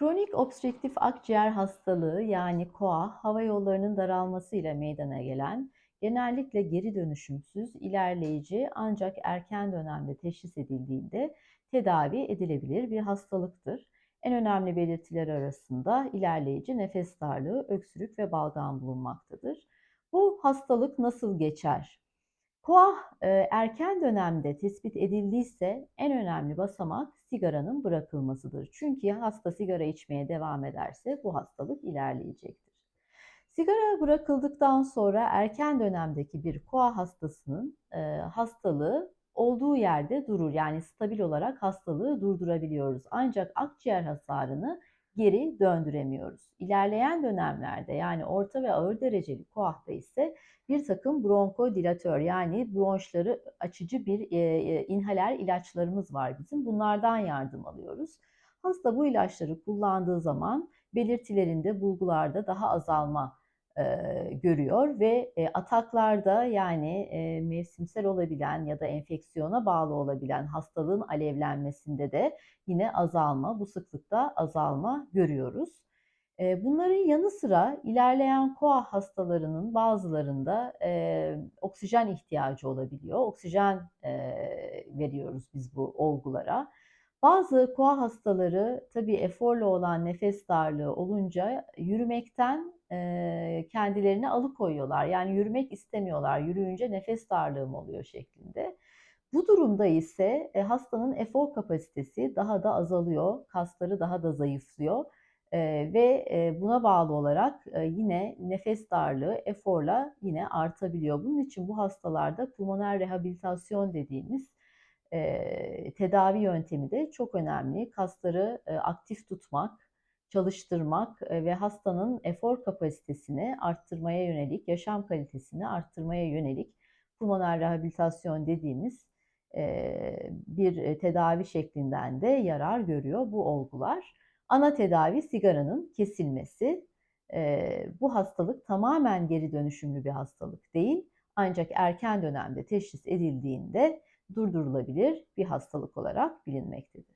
Kronik obstrüktif akciğer hastalığı yani KOAH, hava yollarının daralmasıyla meydana gelen, genellikle geri dönüşümsüz, ilerleyici ancak erken dönemde teşhis edildiğinde tedavi edilebilir bir hastalıktır. En önemli belirtiler arasında ilerleyici nefes darlığı, öksürük ve balgam bulunmaktadır. Bu hastalık nasıl geçer? KOAH e, erken dönemde tespit edildiyse en önemli basamak sigaranın bırakılmasıdır. Çünkü hasta sigara içmeye devam ederse bu hastalık ilerleyecektir. Sigara bırakıldıktan sonra erken dönemdeki bir KOAH hastasının e, hastalığı olduğu yerde durur. Yani stabil olarak hastalığı durdurabiliyoruz. Ancak akciğer hasarını geri döndüremiyoruz. İlerleyen dönemlerde yani orta ve ağır dereceli KOAH'ta ise bir takım bronkodilатör yani bronşları açıcı bir e, e, inhaler ilaçlarımız var bizim. Bunlardan yardım alıyoruz. Hasta bu ilaçları kullandığı zaman belirtilerinde, bulgularda daha azalma görüyor ve ataklarda yani mevsimsel olabilen ya da enfeksiyona bağlı olabilen hastalığın alevlenmesinde de yine azalma, bu sıklıkta azalma görüyoruz. Bunların yanı sıra ilerleyen koa hastalarının bazılarında e, oksijen ihtiyacı olabiliyor. Oksijen e, veriyoruz biz bu olgulara. Bazı koa hastaları tabii eforla olan nefes darlığı olunca yürümekten e, kendilerini alıkoyuyorlar. Yani yürümek istemiyorlar. Yürüyünce nefes darlığım oluyor şeklinde. Bu durumda ise e, hastanın efor kapasitesi daha da azalıyor. Kasları daha da zayıflıyor. E, ve e, buna bağlı olarak e, yine nefes darlığı eforla yine artabiliyor. Bunun için bu hastalarda pulmoner rehabilitasyon dediğimiz e, tedavi yöntemi de çok önemli. Kasları e, aktif tutmak, çalıştırmak e, ve hastanın efor kapasitesini arttırmaya yönelik, yaşam kalitesini arttırmaya yönelik pulmoner rehabilitasyon dediğimiz e, bir tedavi şeklinden de yarar görüyor bu olgular. Ana tedavi sigaranın kesilmesi. E, bu hastalık tamamen geri dönüşümlü bir hastalık değil. Ancak erken dönemde teşhis edildiğinde durdurulabilir bir hastalık olarak bilinmektedir.